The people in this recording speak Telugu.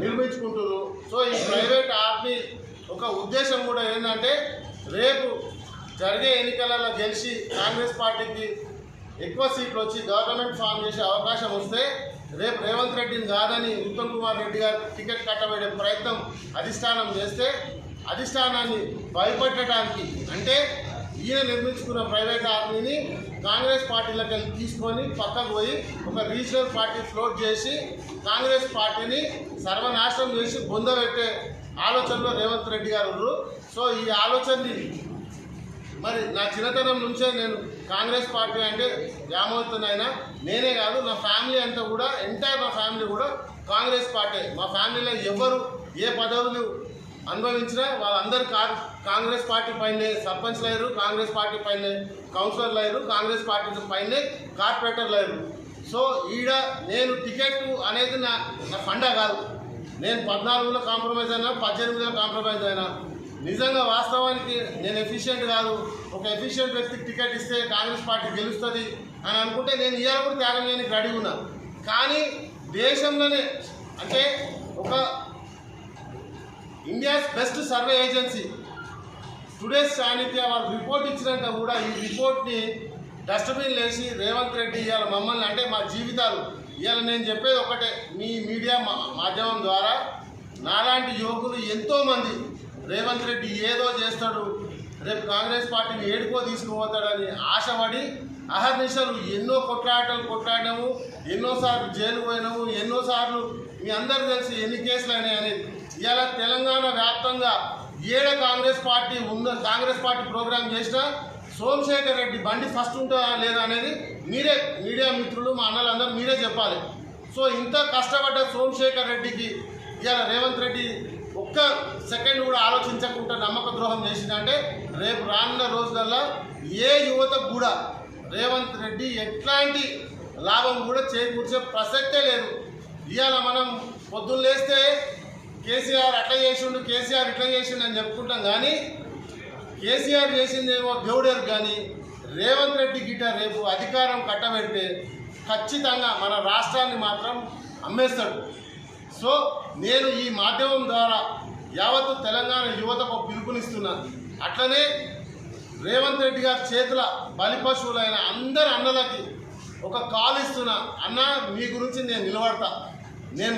నిర్మించుకుంటున్నారు సో ఈ ప్రైవేట్ ఆర్మీ ఒక ఉద్దేశం కూడా ఏంటంటే రేపు జరిగే ఎన్నికలలో గెలిచి కాంగ్రెస్ పార్టీకి ఎక్కువ సీట్లు వచ్చి గవర్నమెంట్ ఫామ్ చేసే అవకాశం వస్తే రేపు రేవంత్ రెడ్డిని కాదని ఉత్తమ్ కుమార్ రెడ్డి గారు టికెట్ కట్టబడే ప్రయత్నం అధిష్టానం చేస్తే అధిష్టానాన్ని భయపెట్టడానికి అంటే ఈయన నిర్మించుకున్న ప్రైవేట్ ఆర్మీని కాంగ్రెస్ పార్టీలకు వెళ్ళి తీసుకొని పక్కకు పోయి ఒక రీజనల్ పార్టీ ఫ్లోట్ చేసి కాంగ్రెస్ పార్టీని సర్వనాశనం చేసి బొందబెట్టే ఆలోచనలో రేవంత్ రెడ్డి గారు ఉన్నారు. సో ఈ ఆలోచనని మరి నా చిన్నతనం నుంచే నేను కాంగ్రెస్ పార్టీ అంటే జామవుతున్నాయినా నేనే కాదు నా ఫ్యామిలీ అంతా కూడా ఎంటైర్ నా ఫ్యామిలీ కూడా కాంగ్రెస్ పార్టీ. మా ఫ్యామిలీలో ఎవరు ఏ పదవులు అనుభవించిన వాళ్ళందరూ కా కాంగ్రెస్ పార్టీ పైనే సర్పంచ్లు అయ్యారు కాంగ్రెస్ పార్టీ పైనే కౌన్సిలర్లు అయ్యారు కాంగ్రెస్ పార్టీ పైనే కార్పొరేటర్లు అయ్యారు. సో ఈడ నేను టికెట్ అనేది నా నా ఫండా కాదు. నేను పద్నాలుగులో కాంప్రమైజ్ అయినా పద్దెనిమిదిలో కాంప్రమైజ్ అయినా నిజంగా వాస్తవానికి నేను ఎఫిషియెంట్ కాదు. ఒక ఎఫిషియెంట్ వ్యక్తికి టికెట్ ఇస్తే కాంగ్రెస్ పార్టీ గెలుస్తుంది అని అనుకుంటే నేను ఇవాళ కూడా త్యాగం చేయడానికి రెడీ ఉన్నా. కానీ దేశంలోనే అంటే ఒక India's best survey agency today's సాన్నిధ్య వాళ్ళు రిపోర్ట్ ఇచ్చినాక కూడా ఈ రిపోర్ట్ని డస్ట్బిన్ లేచి రేవంత్ రెడ్డి ఇవాళ మమ్మల్ని. అంటే మా జీవితాలు. ఇవాళ నేను చెప్పేది ఒకటే మీ మీడియా మా- మాధ్యమం ద్వారా నాలాంటి యువకులు ఎంతోమంది రేవంత్ రెడ్డి ఏదో చేస్తాడు రేపు కాంగ్రెస్ పార్టీని ఏడుకో తీసుకుపోతాడని ఆశపడి అహర్నిశలు ఎన్నో కొట్లాటలు కొట్లాడినాము ఎన్నోసార్లు జైలు పోయినాము ఎన్నోసార్లు మీ అందరు తెలిసి ఎన్ని కేసులు అయినాయి అనేది ఇలా తెలంగాణ వ్యాప్తంగా ఏడ కాంగ్రెస్ పార్టీ ఉందో కాంగ్రెస్ పార్టీ ప్రోగ్రామ్ చేసినా సోమశేఖర్ రెడ్డి బండి ఫస్ట్ ఉంటుందా లేదా అనేది మీరే మీడియా మిత్రులు మా అన్నలందరూ మీరే చెప్పాలి. సో ఇంత కష్టపడ్డ సోమశేఖర్ రెడ్డికి ఇవాళ రేవంత్ రెడ్డి ఒక్క సెకండ్ కూడా ఆలోచించకుండా నమ్మక ద్రోహం చేసిందంటే రేపు రానున్న రోజులల్లో ఏ యువతకు కూడా రేవంత్ రెడ్డి ఎట్లాంటి లాభం కూడా చేకూర్చే ప్రసక్తే లేదు. ఇవాళ మనం పొద్దున్న లేస్తే కేసీఆర్ అట్లా చేసిండు కేసీఆర్ ఇట్లా చేసిండు అని చెప్పుకుంటాం కానీ కేసీఆర్ చేసిందేమో దేవుడేరు కానీ రేవంత్ రెడ్డి గిట్ట రేపు అధికారం కట్టబెడితే ఖచ్చితంగా మన రాష్ట్రాన్ని మాత్రం అమ్మేస్తాడు. సో నేను ఈ మాధ్యమం ద్వారా యావత్ తెలంగాణ యువతకు పిలుపునిస్తున్నాను అట్లనే రేవంత్ రెడ్డి గారి చేతుల బలి పశువులైన అందరి అన్నలకి ఒక కాల్ ఇస్తున్నా. అన్న మీ గురించి నేను నిలబడతా. నేను